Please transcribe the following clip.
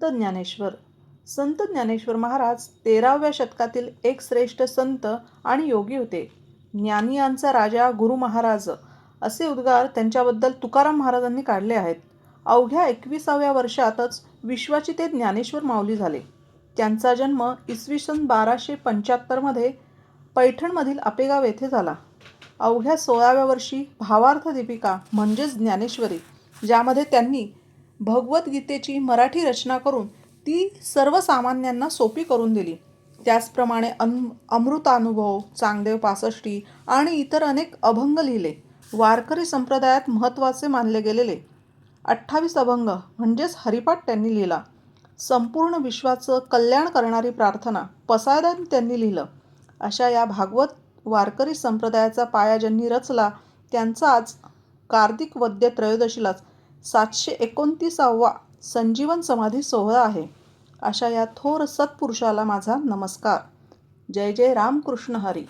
संत ज्ञानेश्वर. संत ज्ञानेश्वर महाराज तेराव्या शतकातील एक श्रेष्ठ संत आणि योगी होते. ज्ञानियांचा राजा गुरु महाराज असे उद्गार त्यांच्याबद्दल तुकाराम महाराजांनी काढले आहेत. अवघ्या एकविसाव्या वर्षातच विश्वाची ते ज्ञानेश्वर माऊली झाले. त्यांचा जन्म इसवी सन बाराशे पंच्याहत्तरमध्ये पैठणमधील अपेगाव येथे झाला. अवघ्या सोळाव्या वर्षी भावार्थ दीपिका म्हणजेच ज्ञानेश्वरी ज्यामध्ये त्यांनी भगवद्गीतेची मराठी रचना करून ती सर्वसामान्यांना सोपी करून दिली. त्याचप्रमाणे अन अमृतानुभव चांगदेव पासष्टी आणि इतर अनेक अभंग लिहिले. वारकरी संप्रदायात महत्त्वाचे मानले गेलेले. अठ्ठावीस अभंग म्हणजेच हरिपाठ त्यांनी लिहिला. संपूर्ण विश्वाचं कल्याण करणारी प्रार्थना पसायदान त्यांनी लिहिलं. अशा या भागवत वारकरी संप्रदायाचा पाया ज्यांनी रचला त्यांचा आज कार्तिक वद्य त्रयोदशीलाच सातशे एकोणतीसावा संजीवन समाधी सोहळा आहे. अशा या थोर सत्पुरुषाला माझा नमस्कार. जय जय रामकृष्ण हरी.